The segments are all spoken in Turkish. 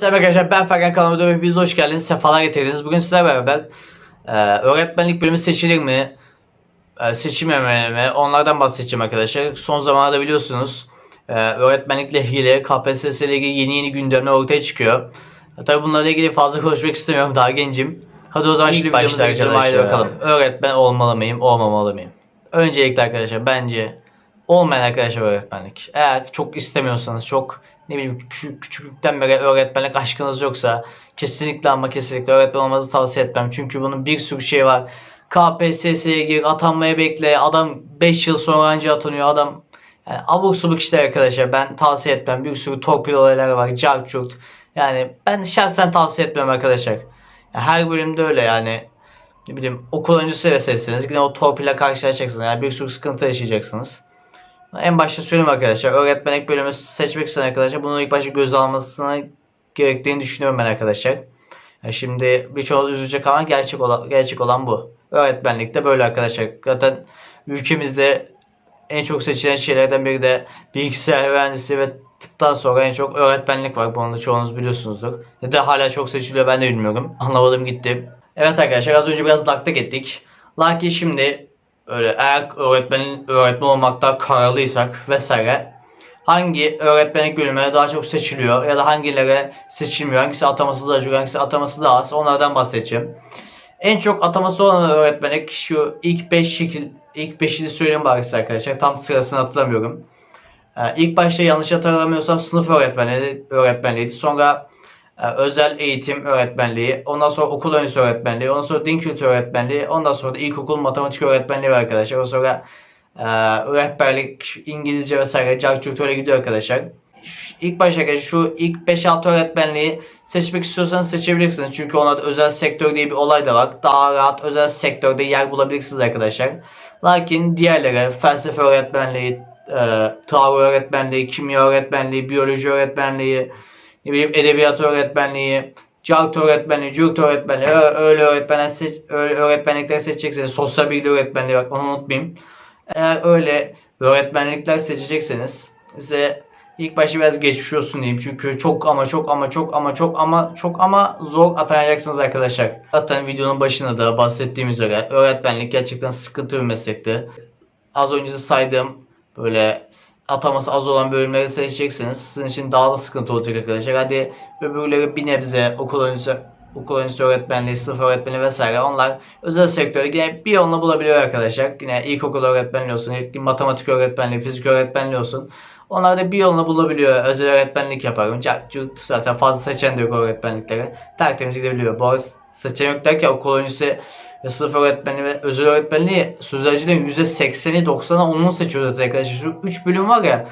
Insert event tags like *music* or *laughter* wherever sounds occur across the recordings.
Selam arkadaşlar ben Ferhan kanalıma hepiniz hoş geldiniz. Sefalar getirdiniz. Bugün sizlerle beraber e, öğretmenlik bölümü seçilir mi? E, seçilmemeli mi? Onlardan bahsedeceğim arkadaşlar. Son zamanlarda biliyorsunuz e, öğretmenlikle ilgili KPSS ile ilgili yeni yeni gündemler ortaya çıkıyor. E, tabii bunlarla ilgili fazla konuşmak istemiyorum. Daha gencim. Hadi o zaman şimdi videomuza geçelim. Haydi bakalım. Öğretmen olmalı mıyım? Olmamalı mıyım? Öncelikle arkadaşlar bence olmayan arkadaşlar öğretmenlik. Eğer çok istemiyorsanız çok ne bileyim küçük, küçüklükten beri öğretmenlik aşkınız yoksa kesinlikle ama kesinlikle öğretmen olmanızı tavsiye etmem. Çünkü bunun bir sürü şey var. KPSS'ye gir, atanmaya bekle. Adam 5 yıl sonra önce atanıyor. Adam yani abuk subuk işler arkadaşlar. Ben tavsiye etmem. Bir sürü torpil olaylar var. Carçurt. Yani ben şahsen tavsiye etmem arkadaşlar. Yani her bölümde öyle yani. Ne bileyim okul öncesi vesairesiniz. Yine o torpille karşılaşacaksınız. Yani bir sürü sıkıntı yaşayacaksınız. En başta söyleyeyim arkadaşlar. Öğretmenlik bölümü seçmek isteyen arkadaşlar bunu ilk başta göz almasına gerektiğini düşünüyorum ben arkadaşlar. Yani şimdi birçoğu üzülecek ama gerçek olan, gerçek olan bu. Öğretmenlikte böyle arkadaşlar. Zaten ülkemizde en çok seçilen şeylerden biri de bilgisayar mühendisliği ve tıptan sonra en çok öğretmenlik var. Bunu da çoğunuz biliyorsunuzdur. Ne de hala çok seçiliyor ben de bilmiyorum. Anlamadım gitti. Evet arkadaşlar az önce biraz daktak ettik. Lakin şimdi öyle eğer öğretmen öğretmen olmakta kararlıysak vesaire hangi öğretmenlik bölümüne daha çok seçiliyor ya da hangileri seçilmiyor, hangisi ataması daha çok, hangisi ataması daha az onlardan bahsedeceğim. En çok ataması olan öğretmenlik şu ilk 5 şekil ilk 5'ini söyleyeyim bari size arkadaşlar. Tam sırasını hatırlamıyorum. Ee, ilk başta yanlış hatırlamıyorsam sınıf öğretmenliği, öğretmenliğiydi. Sonra özel eğitim öğretmenliği, ondan sonra okul öncesi öğretmenliği, ondan sonra din kültürü öğretmenliği, ondan sonra da ilkokul matematik öğretmenliği var arkadaşlar. Ondan sonra e, rehberlik, İngilizce vesaire, carçurt öyle gidiyor arkadaşlar. Şu- İlk başta şu ilk 5-6 öğretmenliği seçmek istiyorsanız seçebilirsiniz. Çünkü onlarda özel sektör diye bir olay da var. Daha rahat özel sektörde yer bulabilirsiniz arkadaşlar. Lakin diğerleri felsefe öğretmenliği, e, tarih öğretmenliği, kimya öğretmenliği, biyoloji öğretmenliği, ne bileyim edebiyat öğretmenliği, cart öğretmenliği, cürt öğretmenliği, öyle öğretmenler seç, öyle öğretmenlikleri seçecekseniz, sosyal bilgi öğretmenliği bak onu unutmayayım. Eğer öyle öğretmenlikler seçecekseniz size ilk başta biraz geçmiş olsun diyeyim. Çünkü çok ama çok ama çok ama çok ama çok ama zor atanacaksınız arkadaşlar. Zaten videonun başında da bahsettiğimiz üzere öğretmenlik gerçekten sıkıntı bir meslekti. Az önce saydığım böyle ataması az olan bölümleri seçeceksiniz. Sizin için daha da sıkıntı olacak arkadaşlar. Hadi öbürleri bir nebze okul öncesi okul öncesi öğretmenliği, sınıf öğretmeni vesaire onlar özel sektörde yine bir yolunu bulabiliyor arkadaşlar. Yine ilkokul öğretmenliği olsun, matematik öğretmenliği, fizik öğretmenliği olsun. Onlar da bir yolunu bulabiliyor. Özel öğretmenlik yaparım. Cart, zaten fazla seçen de yok öğretmenliklere. Tertemiz gidebiliyor. Bu arada seçen yok derken okul öncesi ve sınıf öğretmenliği ve özel öğretmenliği sözlercilerin %80'i 90'a onun seçiyor zaten arkadaşlar. Şu 3 bölüm var ya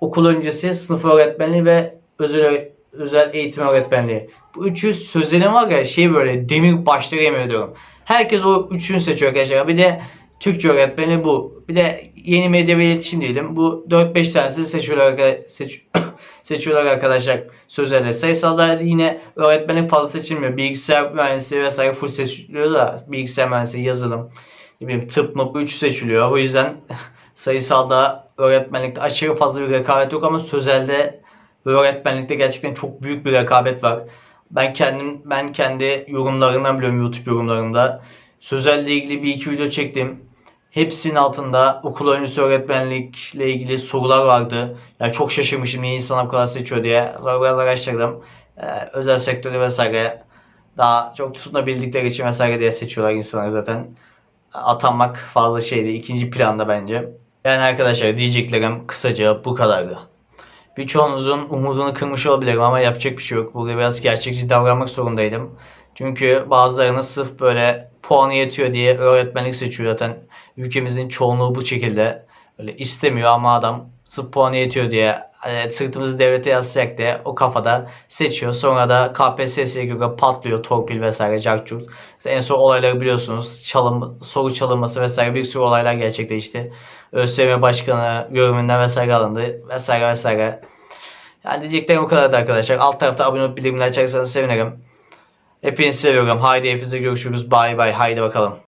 okul öncesi, sınıf öğretmenliği ve özel özel eğitim öğretmenliği. Bu üçü sözlerin var ya şey böyle demir başları yemin. Herkes o üçünü seçiyor arkadaşlar. Bir de Türkçe öğretmeni bu. Bir de yeni medya ve iletişim diyelim. Bu 4-5 tanesi seçiyorlar, arka- seç, seçiyorlar arkadaşlar sözlerle. Sayısalda yine öğretmenlik fazla seçilmiyor. Bilgisayar mühendisliği vesaire full seçiliyor da bilgisayar mühendisliği, yazılım, ne bileyim tıp mı 3 seçiliyor. O yüzden *laughs* sayısalda öğretmenlikte aşırı fazla bir rekabet yok ama sözelde öğretmenlikte gerçekten çok büyük bir rekabet var. Ben kendim ben kendi yorumlarından biliyorum YouTube yorumlarımda. Sözelle ilgili bir iki video çektim. Hepsinin altında okul öncesi öğretmenlikle ilgili sorular vardı. Yani çok şaşırmışım niye insanlar bu kadar seçiyor diye. Sonra biraz araştırdım. Ee, özel sektörü vesaire daha çok tutunabildikleri için vesaire diye seçiyorlar insanlar zaten. Atanmak fazla şeydi. ikinci planda bence. Yani arkadaşlar diyeceklerim kısaca bu kadardı. Birçoğunuzun umudunu kırmış olabilirim ama yapacak bir şey yok. Burada biraz gerçekçi davranmak zorundaydım. Çünkü bazılarınız sırf böyle puanı yetiyor diye öğretmenlik seçiyor zaten. Ülkemizin çoğunluğu bu şekilde. Öyle istemiyor ama adam sırf puanı yetiyor diye hani sırtımızı devlete yaslayak diye o kafada seçiyor. Sonra da KPSS'ye göre patlıyor torpil vesaire carçurt. İşte en son olayları biliyorsunuz. Çalım, soru çalınması vesaire bir sürü olaylar gerçekleşti. ÖSYM başkanı görevinden vesaire alındı vesaire vesaire. Yani diyeceklerim bu kadardı arkadaşlar. Alt tarafta abone olup bildirimleri açarsanız sevinirim. Hepinizi seviyorum. Haydi hepinize görüşürüz. Bay bay. Haydi bakalım.